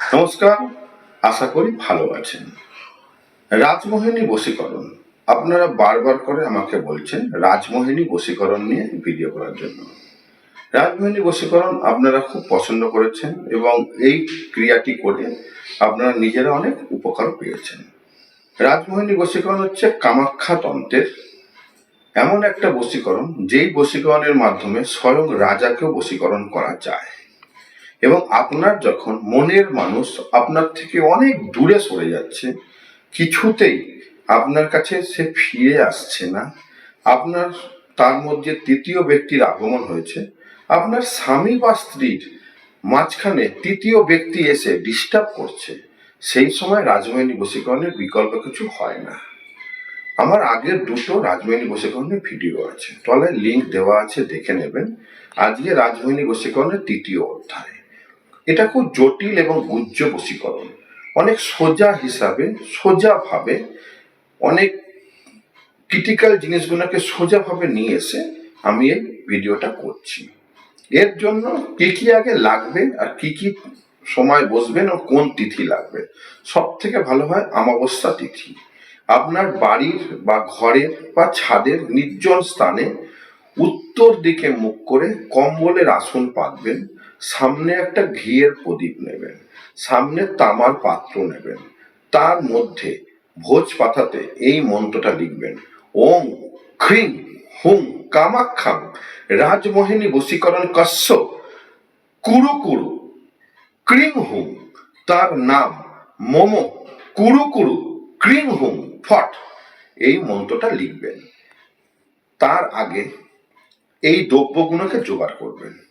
নমস্কার, আশা করি ভালো আছেন। রাজমোহিনী বশীকরণ, আপনারা বারবার করে আমাকে বলছেন রাজমোহিনী বশীকরণ নিয়ে ভিডিও করার জন্য। রাজমোহিনী বশীকরণ আপনারা খুব পছন্দ করেছেন এবং এই ক্রিয়াটি করে আপনারা নিজেরা অনেক উপকার পেয়েছেন। রাজমোহিনী বশীকরণ হচ্ছে কামাখ্যা তন্ত্রের এমন একটা বশীকরণ, যেই বশীকরণের মাধ্যমে স্বয়ং রাজাকেও বশীকরণ করা যায়। এবং আপনার যখন মনের মানুষ আপনার থেকে অনেক দূরে সরে যাচ্ছে, কিছুতেই আপনার কাছে সে ফিরে আসছে না। আপনার, তার মধ্যে তৃতীয় ব্যক্তির আগমন হয়েছে। আপনার স্বামী বা স্ত্রীর মাঝখানে তৃতীয় ব্যক্তি এসে ডিস্টার্ব করছে। সেই সময় রাজমোহিনী বশীকরণের বিকল্প কিছু হয় না। আমার আগের দুটো রাজমোহিনী বশীকরণের ভিডিও আছে। তলায় লিঙ্ক দেওয়া আছে, দেখে নেবেন। আজকে রাজমোহিনী বশীকরণের তৃতীয় অধ্যায়। এটা খুব জটিল এবং গুজ্জ বশীকরণ। অনেক সোজা হিসাবে সোজাভাবে অনেক ক্রিটিক্যাল জিনিসগুলোকে সোজাভাবে নিয়ে এসে আমি এই ভিডিওটা করছি। এর জন্য কি কি আগে লাগবে আর কি কি সময় বসবেন ও কোন তিথি লাগবে? সব থেকে ভালো হয় আমাবস্যা তিথি। আপনার বাড়ির বা ঘরের বা ছাদের নির্জন স্থানে উত্তর দিকে মুখ করে কম্বলের আসন পাতবেন। সামনে একটা ঘিয়ের প্রদীপ নেবেন, সামনে তামার পাত্র নেবেন, তার মধ্যে ভোজ পাতাতে এই মন্ত্রটা লিখবেন, ওম খ্রিং হুম কামাক্ষাং রাজমোহিনী বশীকরণ কস্য কুরু কুরু, ক্রিং হুম তার নাম মোমো কুরু কুরু, ক্রিং হুম ফট এই মন্ত্রটা লিখবেন। তার আগে এই দ্রব্যগুলোকে জোগাড় করবেন।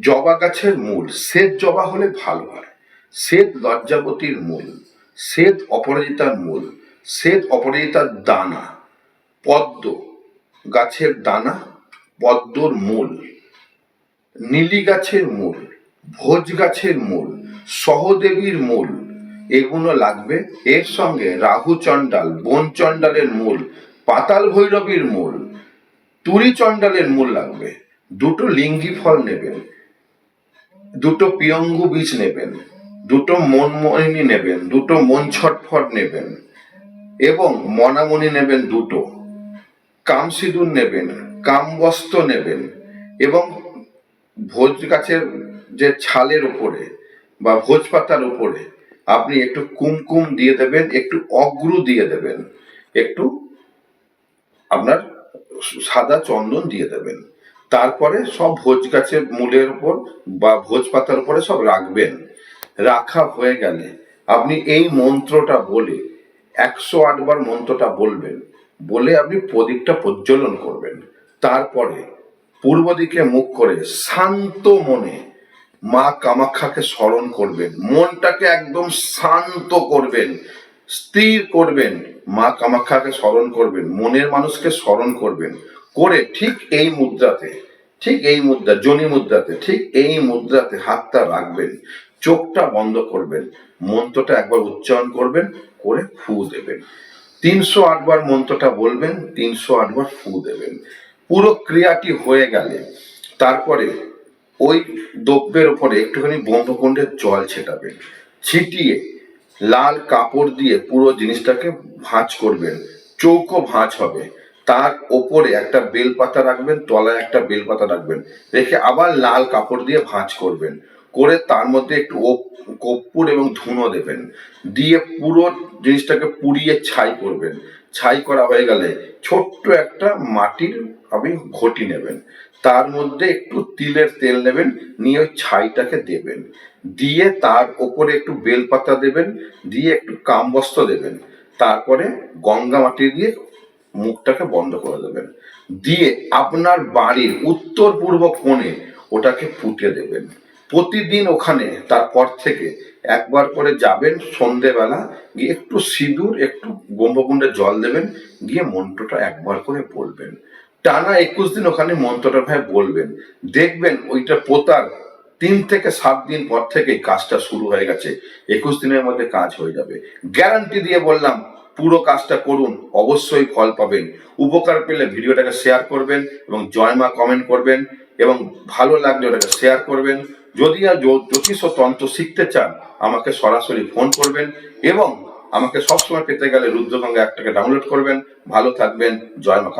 জবা গাছের মূল। শ্বেত জবা হলে ভালো হয়। শ্বেত লজ্জাবতীর মূল। শ্বেত অপরাজিতার মূল। শ্বেত অপরাজিতার দানা। পদ্ম গাছের দানা, পদ্মর মূল। নীলি গাছের মূল। ভোজ গাছের মূল। সহদেবীর মূল। এগুলো লাগবে। এর সঙ্গে রাহু চণ্ডাল, বন চণ্ডালের মূল, পাতাল ভৈরবীর মূল, তুরি চণ্ডালের মূল লাগবে। দুটো লিঙ্গি ফল নেবেন। দুটো পিয়ঙ্গু বীজ নেবেন, দুটো মনমোহিনী নেবেন, দুটো মন ছটফট নেবেন, এবং মনামণি নেবেন দুটো। কাম সিঁদুর নেবেন, কাম বস্ত্র নেবেন, এবং ভোজ গাছের যে ছালের উপরে বা ভোজ পাতার উপরে আপনি একটু কুমকুম দিয়ে দেবেন, একটু অগ্রু দিয়ে দেবেন, একটু আপনার সাদা চন্দন দিয়ে দেবেন। তারপরে সব ভোজ গাছের মূলের উপর বা ভোজ পাতার উপরে সব রাখবেন। রাখা হয়ে গেলে আপনি এই মন্ত্রটা বলে একশো আটবার মন্ত্রটা বলবেন, বলে আপনি প্রদীপটা প্রজ্বলন করবেন। তারপরে পূর্ব দিকে মুখ করে শান্ত মনে মা কামাখ্যাকে স্মরণ করবেন, মনটাকে একদম শান্ত করবেন, স্থির করবেন। মা কামাখ্যাকে স্মরণ করবেন, মনের মানুষকে স্মরণ করবেন। করে ঠিক এই মুদ্রাতে, ঠিক এই মুদ্রা, জনি মুদ্রাতে, ঠিক এই মুদ্রাতে হাতটা রাখবেন, চোখটা বন্ধ করবেন, মন্ত্রটা একবার উচ্চারণ করবেন, করে ফু দেবেন। তিনশো আটবার মন্ত্রটা বলবেন, তিনশো আটবার ফু দেবেন। পুরো ক্রিয়াটি হয়ে গেলে, তারপরে ওই দ্রব্যের উপরে একটুখানি ব্রহ্মকুণ্ডের জল ছেটাবেন, ছিটিয়ে লাল কাপড় দিয়ে পুরো জিনিসটাকে ভাঁজ করবেন, চৌকো ভাঁজ হবে। তার ওপরে একটা বেলপাতা রাখবেন, তলায় একটা বেলপাতা রাখবেন। রেখে আবার লাল কাপড় দিয়ে ভাঁজ করবেন। করে তার মধ্যে একটু কর্পূর এবং ধুনো দেবেন। দিয়ে পুরো জিনিসটাকে পুড়িয়ে ছাই করবেন। ছাই করা হয়ে গেলে ছোট্ট একটা মাটির আপনি ঘটি নেবেন। তার মধ্যে একটু তিলের তেল নেবেন, নিয়ে ওই ছাইটাকে দেবেন। দিয়ে তার ওপরে একটু বেলপাতা দেবেন, দিয়ে একটু কামবস্ত্র দেবেন। তারপরে গঙ্গা মাটি দিয়ে মুখটাকে বন্ধ করে দেবেন। দিয়ে আপনার বাড়ির উত্তর পূর্ব কোণে ওটাকে ফুটে দেবেন। প্রতিদিন ওখানে, তারপর থেকে একবার করে যাবেন, সন্ধেবেলা গিয়ে একটু সিঁদুর, একটু ব্রহ্মকুণ্ডে জল দেবেন গিয়ে মন্ত্রটা একবার করে বলবেন। টানা একুশ দিন ওখানে মন্ত্রটা ভাই বলবেন। দেখবেন ওইটা পোতার তিন থেকে সাত দিন পর থেকেই কাজটা শুরু হয়ে গেছে। একুশ দিনের মধ্যে কাজ হয়ে যাবে। গ্যারান্টি দিয়ে বললাম, পুরো কাজটা করুন, অবশ্যই ফল পাবেন। উপকার পেলে ভিডিওটাকে শেয়ার করবেন এবং জয় মা কমেন্ট করবেন এবং ভালো লাগলে ওটাকে শেয়ার করবেন। যদি আর জ্যোতিষ ও তন্ত্র শিখতে চান, আমাকে সরাসরি ফোন করবেন এবং আমাকে সবসময় পেতে গেলে রুদ্রগঙ্গা একটাকে ডাউনলোড করবেন। ভালো থাকবেন, জয় মা